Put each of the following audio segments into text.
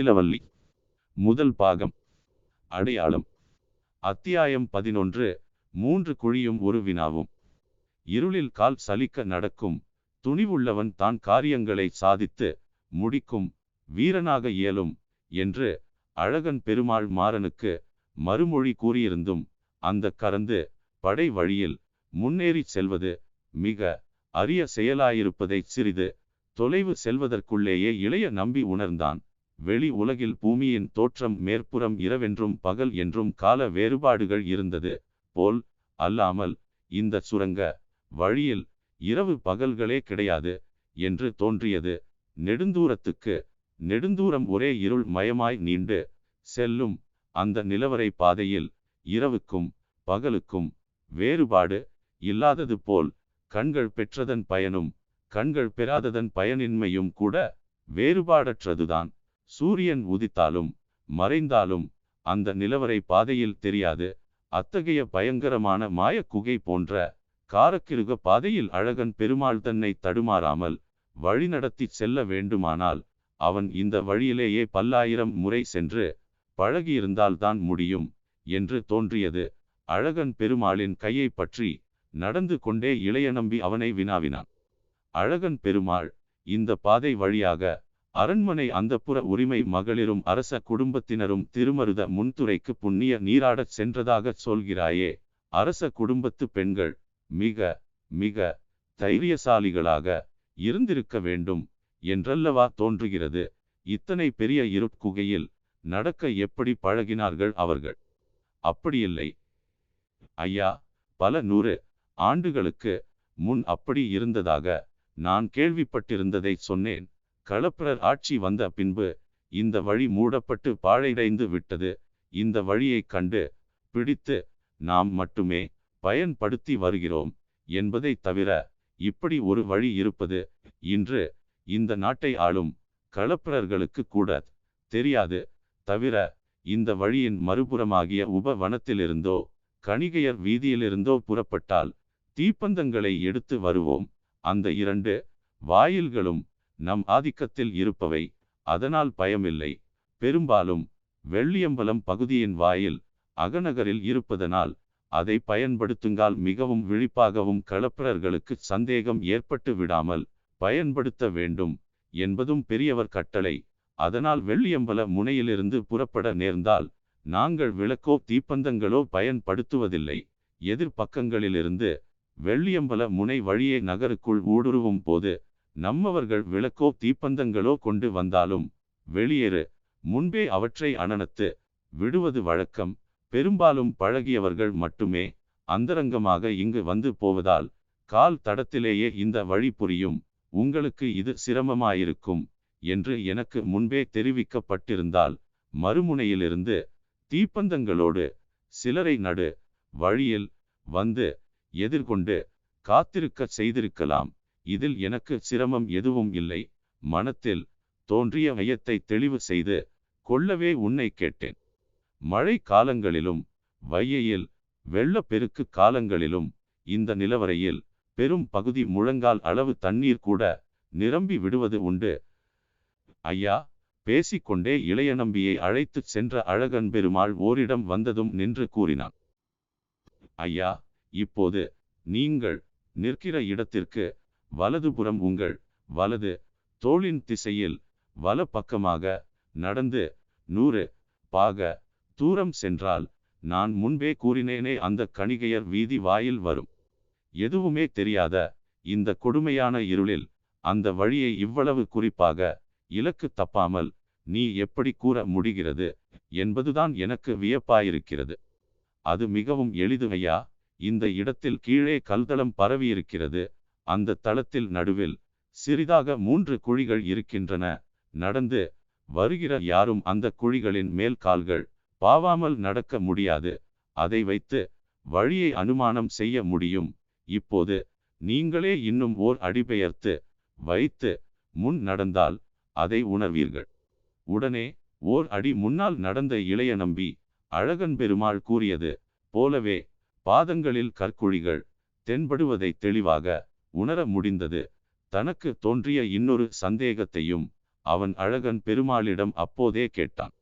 முத்திலவல்லி முதல் பாகம். அடையாளம். அத்தியாயம் பதினொன்று. மூன்று குழியும் ஒரு வினாவும். இருளில் கால் சலிக்க நடக்கும். துணிவுள்ளவன் தான் காரியங்களை சாதித்து முடிக்கும். வீரனாக இயலும் என்று அழகன் பெருமாள் மாறனுக்கு மறுமொழி கூறியிருந்தும் அந்த கறந்து படை வழியில் முன்னேறிச் செல்வது மிக அரிய செயலாயிருப்பதைச் சிறிது தொலைவு செல்வதற்குள்ளேயே இளைய நம்பி உணர்ந்தான். வெளி உலகில் பூமியின் தோற்றம் மேற்புறம் இரவென்றும் பகல் என்றும் கால வேறுபாடுகள் இருந்தது. போல் அல்லாமல் இந்த சுரங்க வழியில் இரவு பகல்களே கிடையாது என்று தோன்றியது. நெடுந்தூரத்துக்கு நெடுந்தூரம் ஒரே இருள் மயமாய் நீண்டு செல்லும் அந்த நிலவரை பாதையில் இரவுக்கும் பகலுக்கும் வேறுபாடு இல்லாதது போல் கண்கள் பெற்றதன் பயனும் கண்கள் பெறாததன் பயனின்மையும் கூட வேறுபாடற்றதுதான். சூரியன் உதித்தாலும் மறைந்தாலும் அந்த நிலவரை பாதையில் தெரியாது. அத்தகைய பயங்கரமான மாயக்குகை குகை போன்ற காரக்கிருக பாதையில் அழகன் பெருமாள் தன்னை தடுமாறாமல் வழிநடத்தி செல்ல வேண்டுமானால் அவன் இந்த வழியிலேயே பல்லாயிரம் முறை சென்று பழகியிருந்தால்தான் முடியும் என்று தோன்றியது. அழகன் பெருமாளின் கையை பற்றி நடந்து கொண்டே இளைய நம்பி அவனை வினாவினான். அழகன் பெருமாள் இந்த பாதை வழியாக அரண்மனை அந்தப்புற உரிமை மகளிரும் அரச குடும்பத்தினரும் திருமருத முன்துறைக்கு புண்ணிய நீராடச் சென்றதாகச் சொல்கிறாயே. அரச குடும்பத்து பெண்கள் மிக மிக தைரியசாலிகளாக இருந்திருக்க வேண்டும் என்றல்லவா தோன்றுகிறது. இத்தனை பெரிய இருட்குகையில் நடக்க எப்படி பழகினார்கள் அவர்கள்? அப்படியில்லை. ஐயா பல நூறு ஆண்டுகளுக்கு முன் அப்படி இருந்ததாக நான் கேள்விப்பட்டிருந்ததை சொன்னேன். களப்பிரர் ஆட்சி வந்த பின்பு இந்த வழி மூடப்பட்டு பாழைடைந்து விட்டது. இந்த வழியைக் கண்டு பிடித்து நாம் மட்டுமே பயன்படுத்தி வருகிறோம் என்பதை தவிர இப்படி ஒரு வழி இருப்பது இன்று இந்த நாட்டை ஆளும் களப்பிரர்களுக்கு கூட தெரியாது. தவிர இந்த வழியின் மறுபுறமாகிய உப வனத்திலிருந்தோ கணிகையர் வீதியிலிருந்தோ புறப்பட்டால் தீப்பந்தங்களை எடுத்து வருவோம். அந்த இரண்டு வாயில்களும் நம் ஆதிக்கத்தில் இருப்பவை. அதனால் பயமில்லை. பெரும்பாலும் வெள்ளியம்பலம் பகுதியின் வாயில் அகநகரில் இருப்பதனால் அதை பயன்படுத்துங்கால் மிகவும் விழிப்பாகவும் களப்பிரர்களுக்கு சந்தேகம் ஏற்பட்டு விடாமல் பயன்படுத்த வேண்டும் என்பதும் பெரியவர் கட்டளை. அதனால் வெள்ளியம்பல முனையிலிருந்து புறப்பட நேர்ந்தால் நாங்கள் விளக்கோ தீப்பந்தங்களோ பயன்படுத்துவதில்லை. எதிர்பக்கங்களிலிருந்து வெள்ளியம்பல முனை வழியே நகருக்குள் ஊடுருவும் போது நம்மவர்கள் விளக்கோ தீப்பந்தங்களோ கொண்டு வந்தாலும் வெளியேறு. முன்பே அவற்றை அனனத்து விடுவது வழக்கம். பெரும்பாலும் பழகியவர்கள் மட்டுமே அந்தரங்கமாக இங்கு வந்து போவதால் கால் தடத்திலேயே இந்த வழி புரியும். உங்களுக்கு இது சிரமமாயிருக்கும் என்று எனக்கு முன்பே தெரிவிக்கப்பட்டிருந்தால் மறுமுனையிலிருந்து தீப்பந்தங்களோடு சிலரை நடு வழியில் வந்து எதிர்கொண்டு காத்திருக்க செய்திருக்கலாம். இதில் எனக்கு சிரமம் எதுவும் இல்லை. மனத்தில் தோன்றிய ஐயத்தை தெளிவு செய்து கொள்ளவே உன்னை கேட்டேன். மழை காலங்களிலும் வையையில் வெள்ளப்பெருக்கு காலங்களிலும் இந்த நிலவரையில் பெரும் பகுதி முழங்கால் அளவு தண்ணீர் கூட நிரம்பி விடுவது உண்டு. ஐயா பேசிக்கொண்டே இளைய நம்பியை அழைத்துச் சென்ற அழகன் பெருமாள் ஓரிடம் வந்ததும் நின்று கூறினான். ஐயா இப்போது நீங்கள் நிற்கிற இடத்திற்கு வலதுபுறம் உங்கள் வலது தோளின் திசையில் வல பக்கமாக நடந்து நூறு பாக தூரம் சென்றால் நான் முன்பே கூறினேனே அந்த கணிகையர் வீதி வாயில் வரும். எதுவுமே தெரியாத இந்த கொடுமையான இருளில் அந்த வழியை இவ்வளவு குறிப்பாக இலக்கு தப்பாமல் நீ எப்படி கூற முடிகிறது என்பதுதான் எனக்கு வியப்பாயிருக்கிறது. அது மிகவும் எளிதுவையா இந்த இடத்தில் கீழே கல்தளம் பரவியிருக்கிறது. அந்த தளத்தில் நடுவில் சிறிதாக மூன்று குழிகள் இருக்கின்றன. நடந்து வருகிற யாரும் அந்த குழிகளின் மேல் கால்கள் பாவாமல் நடக்க முடியாது. அதை வைத்து வழியை அனுமானம் செய்ய முடியும். இப்போது நீங்களே இன்னும் ஓர் அடிபெயர்த்து வைத்து முன் நடந்தால் அதை உணர்வீர்கள். உடனே ஓர் அடி முன்னால் நடந்த இளைய நம்பி அழகன் பெருமாள் கூறியது போலவே பாதங்களில் கற்குழிகள் தென்படுவதை தெளிவாக உணர முடிந்தது. தனக்கு தோன்றிய இன்னொரு சந்தேகத்தையும் அவன் அழகன் பெருமாளிடம் அப்போதே கேட்டான்.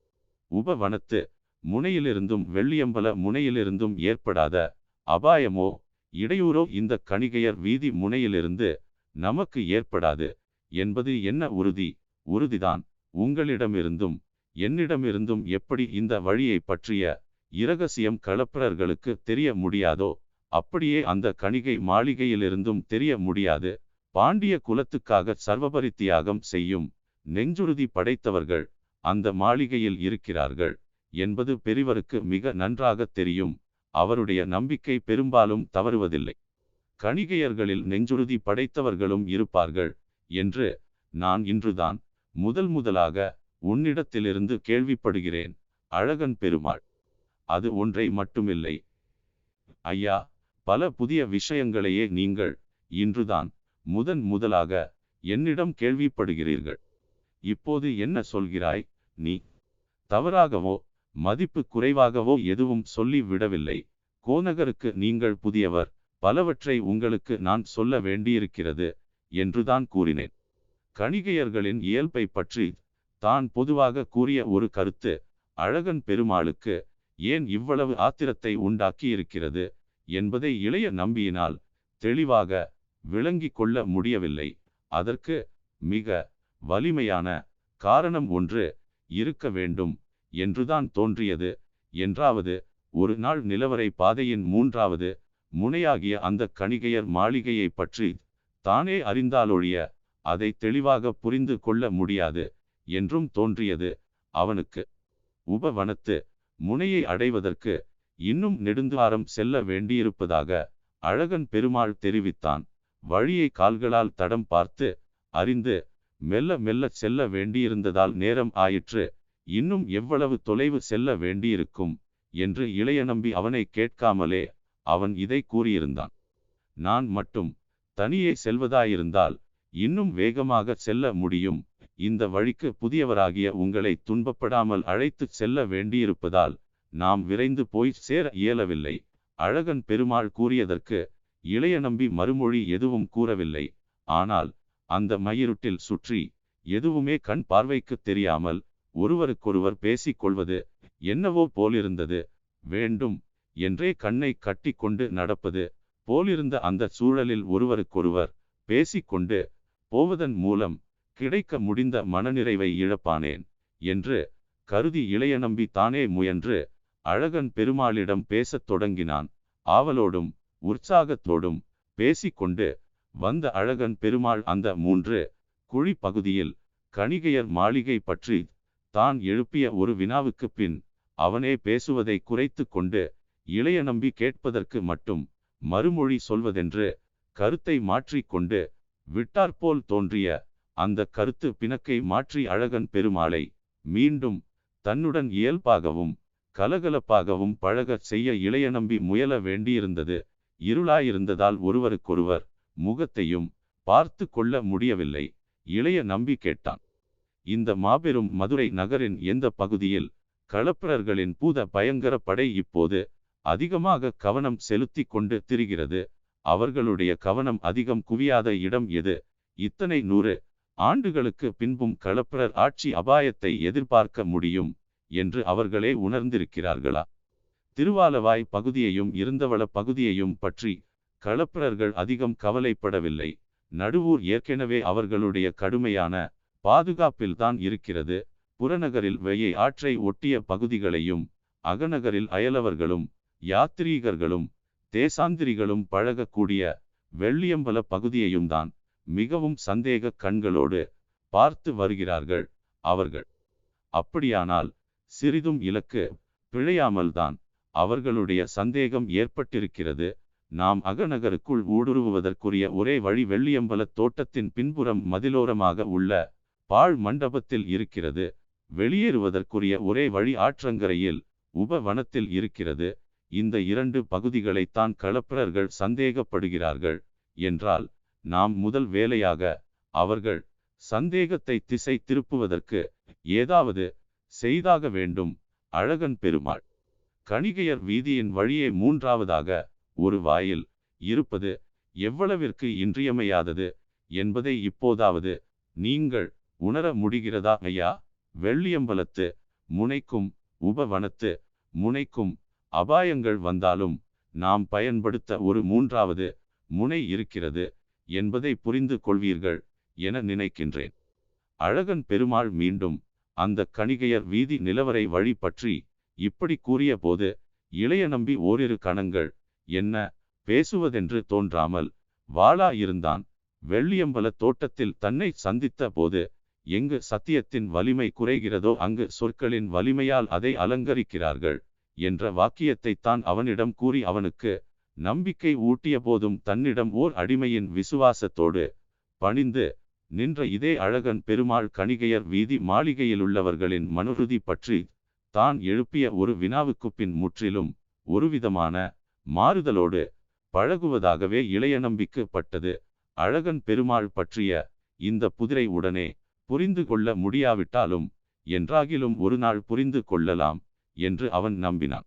உபவனத்து முனையிலிருந்தும் வெள்ளியம்பல முனையிலிருந்தும் ஏற்படாத அபாயமோ இடையூறோ இந்த கணிகையர் வீதி முனையிலிருந்து நமக்கு ஏற்படாது என்பது என்ன உறுதி? உறுதிதான். உங்களிடமிருந்தும் என்னிடமிருந்தும் எப்படி இந்த வழியை பற்றிய இரகசியம் கலப்பரர்களுக்கு தெரிய முடியாதோ அப்படியே அந்த கணிகை மாளிகையிலிருந்தும் தெரிய முடியாது. பாண்டிய குலத்துக்காக சர்வபரி தியாகம் செய்யும் நெஞ்சுறுதி படைத்தவர்கள் அந்த மாளிகையில் இருக்கிறார்கள் என்பது பெரிவருக்கு மிக நன்றாக தெரியும். அவருடைய நம்பிக்கை பெரும்பாலும் தவறுவதில்லை. கணிகையர்களில் நெஞ்சுறுதி படைத்தவர்களும் இருப்பார்கள் என்று நான் இன்றுதான் முதல் முதலாக உன்னிடத்திலிருந்து கேள்விப்படுகிறேன் அழகன் பெருமாள். அது ஒன்றை மட்டுமில்லை. ஐயா பல புதிய விஷயங்களையே நீங்கள் இன்றுதான் முதன் முதலாக என்னிடம் கேள்விப்படுகிறீர்கள். இப்போது என்ன சொல்கிறாய்? நீ தவறாகவோ மதிப்பு குறைவாகவோ எதுவும் சொல்லி விடவில்லை. கோநகருக்கு நீங்கள் புதியவர் பலவற்றை உங்களுக்கு நான் சொல்ல வேண்டியிருக்கிறது என்றுதான் கூறினேன். கணிகையர்களின் இயல்பை பற்றி தான் பொதுவாக கூறிய ஒரு கருத்து அழகன் பெருமாளுக்கு ஏன் இவ்வளவு ஆத்திரத்தை உண்டாக்கி இருக்கிறது என்பதை இளைய நம்பியினால் தெளிவாக விளங்கிக் கொள்ள முடியவில்லை. அதற்கு மிக வலிமையான காரணம் ஒன்று இருக்க வேண்டும் என்றுதான் தோன்றியது. என்றாவது ஒரு நாள் நிலவரை பாதையின் மூன்றாவது முனையாகிய அந்த கணிகையர் மாளிகையை பற்றி தானே அறிந்தாலொழிய அதை தெளிவாக புரிந்து கொள்ள முடியாது என்றும் தோன்றியது. அவனுக்கு உபவனத்து முனையை அடைவதற்கு இன்னும் நெடுந்துவாரம் செல்ல வேண்டியிருப்பதாக அழகன் பெருமாள் தெரிவித்தான். வழியை கால்களால் தடம் பார்த்து அறிந்து மெல்ல மெல்ல செல்ல வேண்டியிருந்ததால் நேரம் ஆயிற்று. இன்னும் எவ்வளவு தொலைவு செல்ல வேண்டியிருக்கும் என்று இளைய நம்பி அவனை கேட்காமலே அவன் இதை கூறியிருந்தான். நான் மட்டும் தனியே செல்வதாயிருந்தால் இன்னும் வேகமாக செல்ல முடியும். இந்த வழிக்கு புதியவராகிய உங்களை துன்பப்படாமல் அழைத்து செல்ல வேண்டியிருப்பதால் நாம் விரைந்து போய் சேர இயலவில்லை. அழகன் பெருமாள் கூறியதற்கு இளைய நம்பி மறுமொழி எதுவும் கூறவில்லை. ஆனால் அந்த மயிருட்டில் சுற்றி எதுவுமே கண் பார்வைக்கு தெரியாமல் ஒருவருக்கொருவர் பேசிக் கொள்வது என்னவோ போலிருந்தது. வேண்டும் என்றே கண்ணை கட்டி கொண்டு நடப்பது போலிருந்த அந்த சூழலில் ஒருவருக்கொருவர் பேசிக்கொண்டு போவதன் மூலம் கிடைக்க முடிந்த மனநிறைவை இழப்பானேன் என்று கருதி இளைய நம்பி தானே முயன்று அழகன் பெருமாளிடம் பேசத் தொடங்கினான். ஆவலோடும் உற்சாகத்தோடும் பேசிக்கொண்டு வந்த அழகன் பெருமாள் அந்த மூன்று குழி பகுதியில் கணிகையர் மாளிகை பற்றி தான் எழுப்பிய ஒரு வினாவுக்கு பின் அவனே பேசுவதை குறைத்து கொண்டு இளைய நம்பி கேட்பதற்கு மட்டும் மறுமொழி சொல்வதென்று கருத்தை மாற்றிக்கொண்டு விட்டாற்போல் தோன்றிய அந்த கருத்து பிணக்கை மாற்றி அழகன் பெருமாளை மீண்டும் தன்னுடன் இயல்பாகவும் கலகலப்பாகவும் பழகச் செய்ய இளைய நம்பி முயல வேண்டியிருந்தது. இருளாயிருந்ததால் ஒருவருக்கொருவர் முகத்தையும் பார்த்து கொள்ள முடியவில்லை. இளைய நம்பி கேட்டான். இந்த மாபெரும் மதுரை நகரின் எந்த பகுதியில் களப்பிரர்களின் பூத பயங்கர படை இப்போது அதிகமாக கவனம் செலுத்தி கொண்டு திரிகிறது? அவர்களுடைய கவனம் அதிகம் குவியாத இடம் எது? இத்தனை நூறு ஆண்டுகளுக்கு பின்பும் களப்பிரர் ஆட்சி அபாயத்தை எதிர்பார்க்க முடியும். என்று அவர்களே உணர்ந்திருக்கிறார்களா? திருவாலவாய் பகுதியையும் இருந்தவள பகுதியையும் பற்றி களப்பிரர்கள் அதிகம் கவலைப்படவில்லை. நடுவூர் ஏற்கனவே அவர்களுடைய கடுமையான பாதுகாப்பில்தான் இருக்கிறது. புறநகரில் வெயை ஆற்றை ஒட்டிய பகுதிகளையும் அகநகரில் அயலவர்களும் யாத்திரீகர்களும் தேசாந்திரிகளும் பழகக்கூடிய வெள்ளியம்பல பகுதியையும் தான் மிகவும் சந்தேக கண்களோடு பார்த்து வருகிறார்கள் அவர்கள். அப்படியானால் சிறிதும் இலக்கு பிழையாமல்தான் அவர்களுடைய சந்தேகம் ஏற்பட்டிருக்கிறது. நாம் அகநகருக்குள் ஊடுருவுவதற்குரிய ஒரே வழி வெள்ளியம்பல தோட்டத்தின் பின்புறம் மதிலோரமாக உள்ள பாழ் மண்டபத்தில் இருக்கிறது. வெளியேறுவதற்குரிய ஒரே வழி ஆற்றங்கரையில் உபவனத்தில் இருக்கிறது. இந்த இரண்டு பகுதிகளைத்தான் களப்பிரர்கள் சந்தேகப்படுகிறார்கள் என்றால் நாம் முதல் வேலையாக அவர்கள் சந்தேகத்தை திசை திருப்புவதற்கு ஏதாவது செய்தாக வேண்டும். அழகன் பெருமாள். கணிகையர் வீதியின் வழியே மூன்றாவதாக ஒரு வாயில் இருப்பது எவ்வளவிற்கு இன்றியமையாதது என்பதை இப்போதாவது நீங்கள் உணர முடிகிறதா ஐயா? வெள்ளியம்பலத்து முனைக்கும் உபவனத்து முனைக்கும் அபாயங்கள் வந்தாலும் நாம் பயன்படுத்த ஒரு மூன்றாவது முனை இருக்கிறது என்பதை புரிந்து கொள்வீர்கள் என நினைக்கின்றேன். அழகன் பெருமாள் மீண்டும் அந்த கணிகையர் வீதி நிலவரை வழி பற்றி இப்படி கூறிய போது இளைய நம்பி ஓரிரு கணங்கள் என்ன பேசுவதென்று தோன்றாமல் வாளா இருந்தான். வெள்ளியம்பல தோட்டத்தில் தன்னை சந்தித்த போது எங்கு சத்தியத்தின் வலிமை குறைகிறதோ அங்கு சொற்களின் வலிமையால் அதை அலங்கரிக்கிறார்கள் என்ற வாக்கியத்தை தான் அவனிடம் கூறி அவனுக்கு நம்பிக்கை ஊட்டிய போதும் தன்னிடம் ஓர் அடிமையின் விசுவாசத்தோடு பணிந்து நின்ற இதே அழகன் பெருமாள் கணிகையர் வீதி மாளிகையிலுள்ளவர்களின் மனுருதி பற்றி தான் எழுப்பிய ஒரு வினாவுக்கு பின் முற்றிலும் ஒருவிதமான மாறுதலோடு பழகுவதாகவே இளைய நம்பிக்கப்பட்டது. அழகன் பெருமாள் பற்றிய இந்த புதிரை உடனே புரிந்து கொள்ள முடியாவிட்டாலும் என்றாகிலும் ஒரு நாள் புரிந்து கொள்ளலாம் என்று அவன் நம்பினான்.